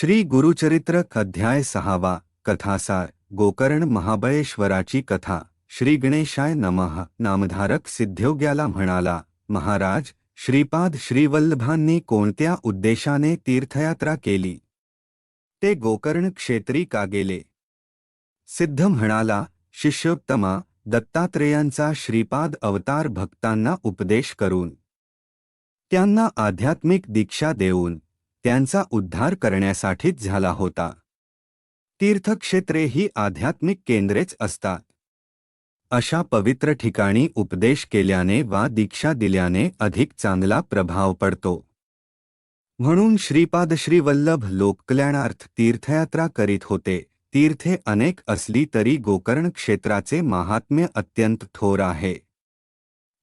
श्री गुरुचरित्र अध्याय सहावा कथासार गोकर्ण महाबळेश्वराची कथा, श्री गणेशाय नमः, नामधारक सिद्ध्योग्याला म्हणाला, महाराज, श्रीपाद श्रीवल्लभांनी कोणत्या उद्देशाने तीर्थयात्रा केली ते गोकर्ण क्षेत्री का गेले सिद्ध म्हणाला, शिष्योत्तमा, दत्तात्रेयांचा श्रीपाद अवतार भक्तांना उपदेश करून, त्यांना आध्यात्मिक दीक्षा देऊन त्यांचा उद्धार करण्यासाठीच झाला होता. तीर्थक्षेत्रे ही आध्यात्मिक केंद्रेच असतात. अशा पवित्र ठिकाणी उपदेश केल्याने वा दीक्षा दिल्याने अधिक चांगला प्रभाव पडतो. म्हणून श्रीपाद श्रीवल्लभ लोककल्याणार्थ तीर्थयात्रा करीत होते. तीर्थे अनेक असली तरी गोकर्ण क्षेत्राचे महात्म्य अत्यंत थोर आहे.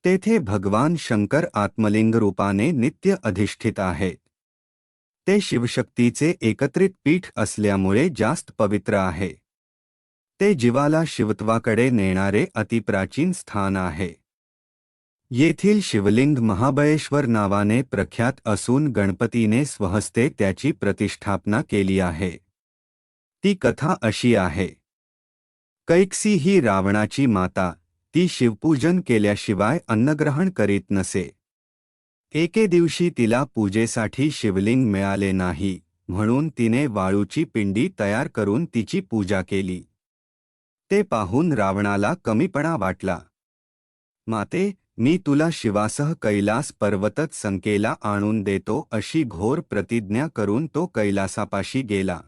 तेथे भगवान शंकर आत्मलिंग रूपाने नित्य अधिष्ठित आहेत ते शिवशक्तीचे एकत्रित पीठ असल्यामुळे जास्त पवित्र आहे. ते जीवाला शिवत्वाकडे नेणारे अतिप्राचीन स्थान आहे. येथील शिवलिंग महाबळेश्वर नावाने प्रख्यात असून गणपतीने स्वहस्ते त्याची प्रतिष्ठापना केली आहे. ती कथा अशी आहे. कैकसी ही रावणाची माता ती शिवपूजन केल्याशिवाय अन्नग्रहण करीत नसे. एके दिवशी तिला पूजेसाठी शिवलिंग मिळाले नाही म्हणून तिने वाळूची पिंडी तयार करून तिची पूजा केली. ते पाहून रावणाला कमीपणा वाटला. माते मी तुला शिवासह कैलास पर्वतच संकेला आणून देतो अशी घोर प्रतिज्ञा करून तो कैलासापाशी गेला.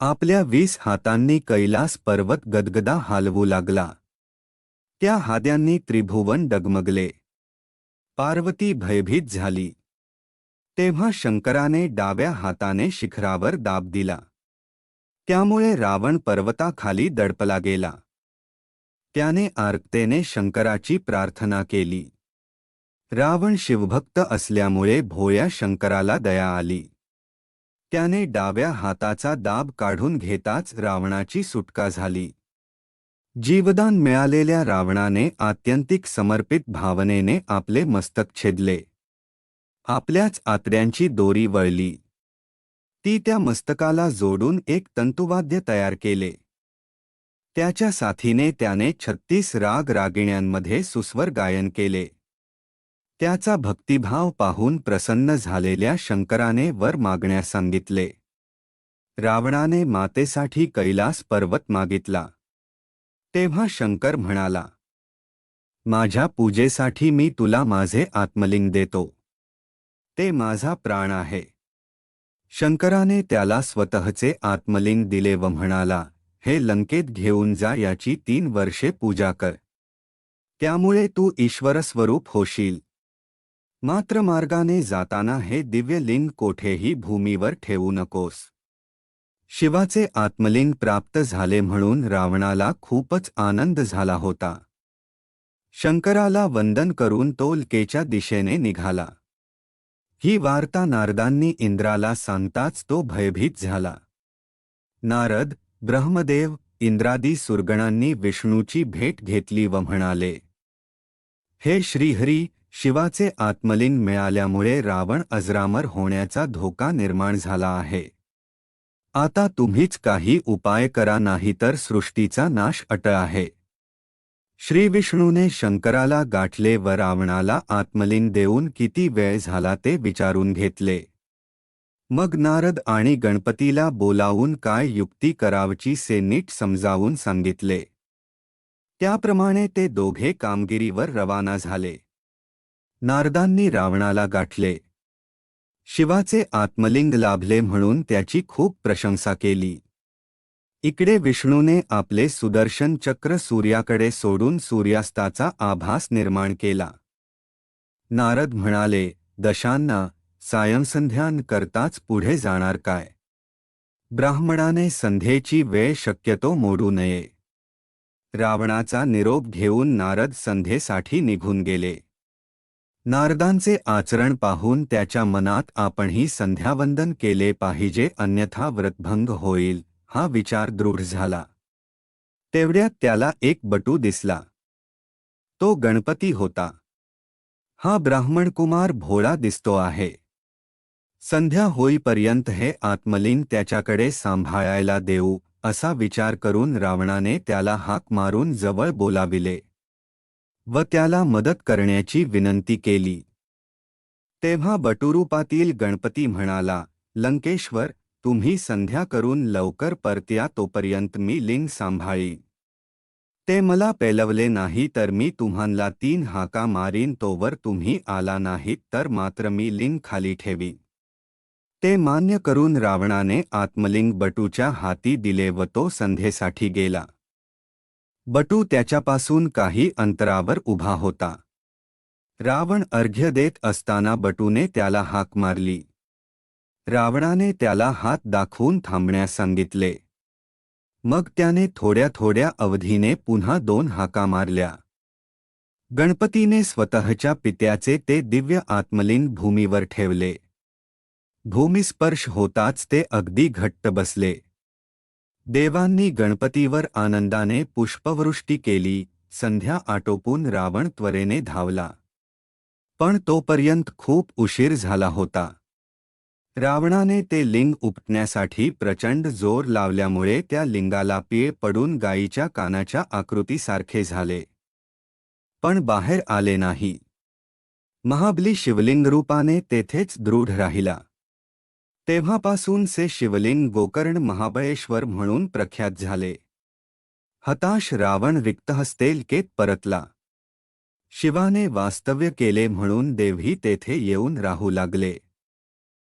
आपल्या वीस हातांनी कैलास पर्वत गदगदा हालवू लागला. त्या हाद्यांनी त्रिभुवन डगमगले. पार्वती भयभीत झाली. तेव्हा शंकराने डाव्या हाताने शिखरावर दाब दिला. त्यामुळे रावण पर्वताखाली दडपला गेला. त्याने आर्कतेने शंकराची प्रार्थना केली. रावण शिवभक्त असल्यामुळे भोया शंकराला दया आली. त्याने डाव्या हाताचा दाब काढून घेताच रावणाची सुटका झाली. जीवदान मिळालेल्या रावणाने आत्यंतिक समर्पित भावनेने आपले मस्तक छेदले. आपल्याच आतड्यांची दोरी वळली. ती त्या मस्तकाला जोडून एक तंतुवाद्य तयार केले. त्याच्या साथीने त्याने छत्तीस राग रागिण्यांमध्ये सुस्वर गायन केले. त्याचा भक्तिभाव पाहून प्रसन्न झालेल्या शंकराने वर मागण्यास सांगितले. रावणाने मातेसाठी कैलास पर्वत मागितला. तेव्हा शंकर म्हणाला माझ्या पूजेसाठी मी तुला माझे आत्मलिंग देतो. ते माझा प्राण आहे. शंकराने त्याला स्वतःचे आत्मलिंग दिले व म्हणाला हे लंकेत घेऊन जा याची तीन वर्षे पूजा कर. त्यामुळे तू ईश्वरस्वरूप होशील. मात्र मार्गाने जाताना हे दिव्य लिंग कोठेही भूमीवर ठेवू नकोस. शिवाचे आत्मलिंग प्राप्त झाले म्हणून रावणाला खूपच आनंद झाला होता. शंकराला वंदन करून तो लकेच्या दिशेने निघाला. ही वार्ता नारदांनी इंद्राला सांगताच तो भयभीत झाला. नारद ब्रह्मदेव इंद्रादी सुरगणांनी विष्णूची भेट घेतली व म्हणाले हे श्रीहरी शिवाचे आत्मलिंग मिळाल्यामुळे रावण अजरामर होण्याचा धोका निर्माण झाला आहे. आता तुम्हीच काही उपाय करा नाही तर सृष्टीचा नाश अट आहे. श्रीविष्णूने शंकराला गाठले व रावणाला आत्मलीन देऊन किती वेळ झाला ते विचारून घेतले. मग नारद आणि गणपतीला बोलावून काय युक्ती करावची से नीट समजावून सांगितले. त्याप्रमाणे ते दोघे कामगिरीवर रवाना झाले. नारदांनी रावणाला गाठले. शिवाचे आत्मलिंग लाभले म्हणून त्याची खूप प्रशंसा केली. इकडे विष्णूने आपले सुदर्शन चक्र सूर्याकडे सोडून सूर्यास्ताचा आभास निर्माण केला. नारद म्हणाले दशांना सायंसंध्यान करताच पुढे जाणार काय? ब्राह्मणाने संध्येची वेळ शक्यतो मोडू नये. रावणाचा निरोप घेऊन नारद संध्येसाठी निघून गेले. नारदांचे आचरण पाहून त्याच्या मनात आपणही संध्यावंदन केले पाहिजे अन्यथा व्रतभंग होईल हा विचार दृढ झाला. तेवढ्यात त्याला एक बटू दिसला. तो गणपती होता. हा ब्राह्मणकुमार भोळा दिसतो आहे. संध्या होईपर्यंत हे आत्मलिंग त्याच्याकडे सांभाळायला देऊ असा विचार करून रावणाने त्याला हाक मारून जवळ बोलाविले. व त्याला मदत करण्याची विनंती केली. तेव्हा बटुरूपातील गणपती म्हणाला लंकेश्वर तुम्ही संध्या करून लवकर परत्या तोपर्यंत मी लिंग सांभाळी. ते मला पेलवले नाही तर मी तुम्हाला तीन हाका मारीन तोवर तुम्ही आला नाहीत तर मात्र मी लिंग खाली ठेवी. ते मान्य करून रावणाने आत्मलिंग बटूच्या हाती दिले व तो संध्येसाठी गेला. बटू त्याच्यापासून काही अंतरावर उभा होता. रावण अर्घ्य देत असताना बटूने त्याला हाक मारली. रावणाने त्याला हात दाखवून थांबण्यास सांगितले. मग त्याने थोड्या थोड्या अवधीने पुन्हा दोन हाका मारल्या. गणपतीने स्वतःच्या पित्याचे ते दिव्य आत्मलिंग भूमीवर ठेवले. भूमिस्पर्श होताच ते अगदी घट्ट बसले. देवांनी गणपतीवर आनंदाने पुष्पवृष्टी केली संध्या आटोपून रावण त्वरेने धावला. पण तोपर्यंत खूप उशीर झाला होता. रावणाने ते लिंग उपटण्यासाठी प्रचंड जोर लावल्यामुळे त्या लिंगाला पिये पडून गायीच्या कानाच्या आकृतीसारखे झाले. पण बाहेर आले नाही. महाबली शिवलिंग रूपाने तेथेच दृढ राहिला. तेव्हापासून से शिवलिंग गोकर्ण महाबळेश्वर म्हणून प्रख्यात झाले. हताश रावण रिक्तहस्तेलकेत परतला. शिवाने वास्तव्य केले म्हणून देवही तेथे येऊन राहू लागले.